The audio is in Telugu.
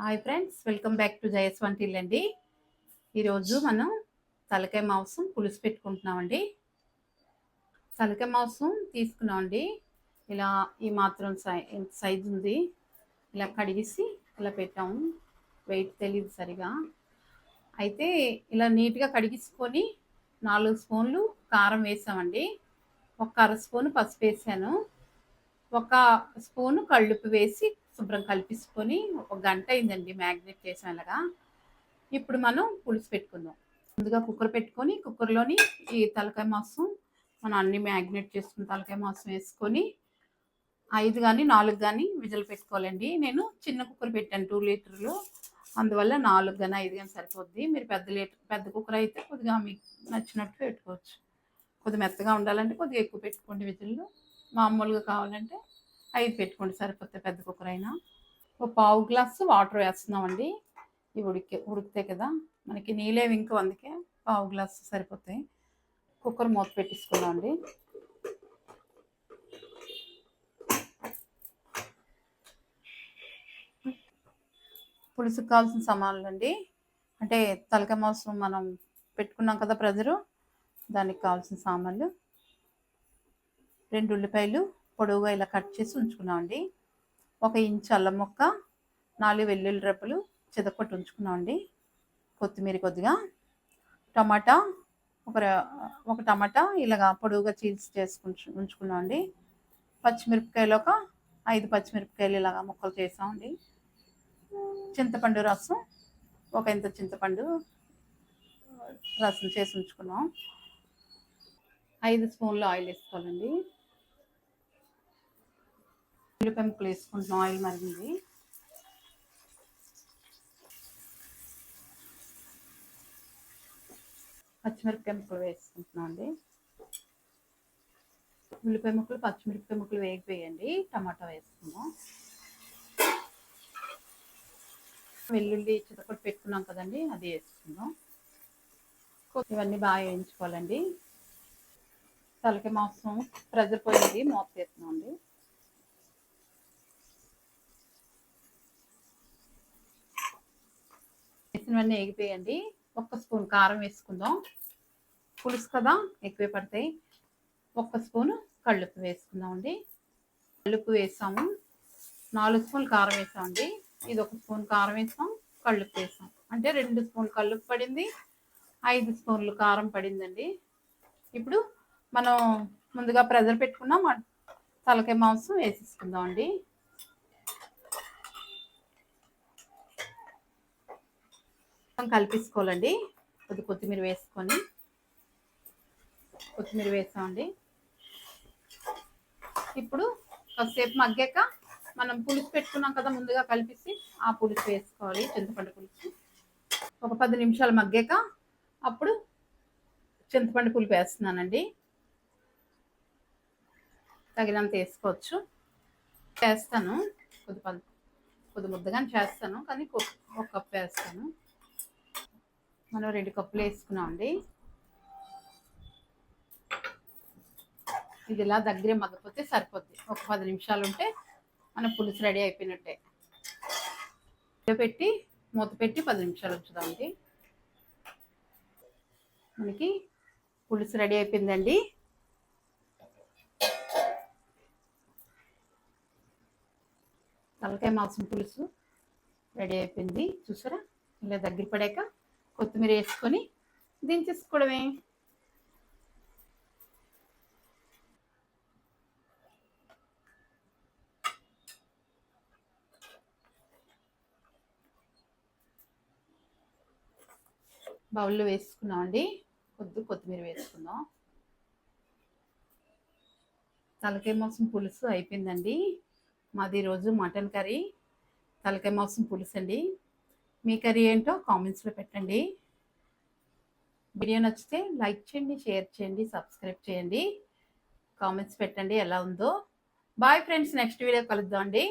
Hi friends welcome back to జయస్ వంటిల్ అండి ఈరోజు మనం తలకాయ మాంసం పులుసు పెట్టుకుంటున్నామండి. తలకాయ మాంసం తీసుకున్నామండి. ఇలా ఈ మాత్రం సై సైజు ఉంది. ఇలా కడిగేసి ఇలా పెట్టాము. వెయిట్ తెలియదు సరిగా. అయితే ఇలా నీట్గా కడిగించుకొని నాలుగు స్పూన్లు కారం వేసామండి. ఒక అర స్పూన్ పసుపు వేసాను. ఒక స్పూను కళ్ళుప్పు వేసి శుభ్రం కలిపించుకొని ఒక గంట అయిందండి మ్యాగ్నేట్ చేసాం ఇప్పుడు మనం పులుసు పెట్టుకుందాం. ముందుగా కుక్కర్ పెట్టుకొని కుక్కర్లోని ఈ తలకాయ మాంసం మనం అన్ని మ్యాగ్నేట్ చేసుకున్న తలకాయ మాంసం వేసుకొని ఐదు కానీ నాలుగు కానీ విజలు పెట్టుకోవాలండి. నేను చిన్న కుక్కర్ పెట్టాను టూ లీటర్లు. అందువల్ల నాలుగు కానీ ఐదు కానీ సరిపోద్ది. మీరు పెద్ద లీటర్ పెద్ద కుక్కర్ అయితే కొద్దిగా మీకు నచ్చినట్టు పెట్టుకోవచ్చు. కొద్దిగా మెత్తగా ఉండాలంటే కొద్దిగా ఎక్కువ పెట్టుకోండి విజుల్లో. మామూలుగా కావాలంటే ఐదు పెట్టుకోండి సరిపోతే పెద్ద కుక్కర్ అయినా ఒక పావు గ్లాసు వాటర్ వేస్తున్నామండి. ఇవి ఉడికి ఉడికితే కదా మనకి నీళ్ళేవి ఇంకా అందుకే పావు గ్లాసు సరిపోతాయి. కుక్కర్ మూత పెట్టించుకున్నామండి పులుసుకు కావాల్సిన సామాన్లు అండి. అంటే తలకాయ మాంసం మనం పెట్టుకున్నాం కదా ప్రజలు దానికి కావాల్సిన సామాన్లు. రెండు ఉల్లిపాయలు పొడవుగా ఇలా కట్ చేసి ఉంచుకున్నామండి. ఒక ఇంచు అల్లం ముక్క నాలుగు వెల్లుల్లి రెప్పలు చెదకొట్టి ఉంచుకున్నామండి. కొత్తిమీర కొద్దిగా టమాటా ఒక ఒక టమాటా ఇలాగా పొడవుగా చీల్స్ చేసుకుని ఉంచుకున్నామండి. పచ్చిమిరపకాయలు ఒక ఐదు పచ్చిమిరపకాయలు ఇలాగా ముక్కలు చేసామండి. చింతపండు రసం ఒక ఇంత చింతపండు రసం చేసి ఉంచుకున్నాం. ఐదు స్పూన్లు ఆయిల్ వేసుకోవాలండి. ఉల్లిపాయ వేసుకుంటున్నాం ఆయిల్ మరిగింది పచ్చిమిరపకాయ ముక్కలు వేసుకుంటున్నాం అండి. ఉల్లిపాయ ముక్కలు పచ్చిమిరపకాయ ముక్కలు వేగిపోయండి టమాటా వేసుకుందాం. వెల్లుల్లి చితకొట్టి పెట్టుకున్నాం కదండి అది వేసుకుందాం. ఇవన్నీ బాగా వేయించుకోవాలండి. తలకి మాంసం ప్రెజర్ పోయింది మూత వేస్తున్నాం అండి. వేసినవన్నీ ఎగిపోయండి ఒక్క స్పూన్ కారం వేసుకుందాం. పులుసు కదా ఎక్కువే పడతాయి. ఒక్క స్పూను కళ్ళుప్పు వేసుకుందామండి. కళ్ళుప్పు వేసాము. నాలుగు స్పూన్లు కారం వేసామండి. ఇది ఒక స్పూన్ కారం వేసాం కళ్ళుప్పు వేసాం. అంటే రెండు స్పూన్లు కళ్ళుప్పు పడింది ఐదు స్పూన్లు కారం పడిందండి. ఇప్పుడు మనం ముందుగా ప్రెజర్ పెట్టుకున్నాం తలకాయ మాంసం వేసేసుకుందాం అండి కలిపించుకోవాలండి కొద్ది కొత్తిమీర వేసుకొని కొత్తిమీర వేసామండి. ఇప్పుడు కాసేపు మగ్గాక మనం పులుసు పెట్టుకున్నాం కదా ముందుగా కలిపేసి ఆ పులుసు వేసుకోవాలి చింతపండు పులుసు. ఒక పది నిమిషాలు మగ్గాక అప్పుడు చింతపండు పులుపు వేస్తున్నానండి. తగినంత వేసుకోవచ్చు. చేస్తాను. కొద్ది కొద్ది ముద్దగానే చేస్తాను కానీ ఒక కప్పు వేస్తాను. మనం రెండు కప్పులు వేసుకున్నాం అండి ఇది ఇలా దగ్గరే మగ్గపోతే సరిపోద్ది. ఒక పది నిమిషాలు ఉంటే మన పులుసు రెడీ అయిపోయినట్టే. పెట్టి మూత పెట్టి పది నిమిషాలు ఉంచుదామండి. మనకి పులుసు రెడీ అయిపోయిందండి. తలకాయ మాంసం పులుసు రెడీ అయిపోయింది. చూసారా? ఇలా దగ్గర పడాక కొత్తిమీర వేసుకొని దించేసుకోవడమే. బౌల్లో వేసుకున్నాం అండి కొద్ది కొత్తిమీర వేసుకుందాం. తలకాయ మాంసం పులుసు అయిపోయిందండి. మాది ఈరోజు మటన్ కర్రీ. తలకాయ మాంసం పులుసు అండి మీ కర్రీ ఏంటో కామెంట్స్లో పెట్టండి. వీడియో నచ్చితే లైక్ చేయండి షేర్ చేయండి సబ్స్క్రైబ్ చేయండి. కామెంట్స్ పెట్టండి ఎలా ఉందో. బాయ్ ఫ్రెండ్స్ నెక్స్ట్ వీడియో కలుద్దాం అండి.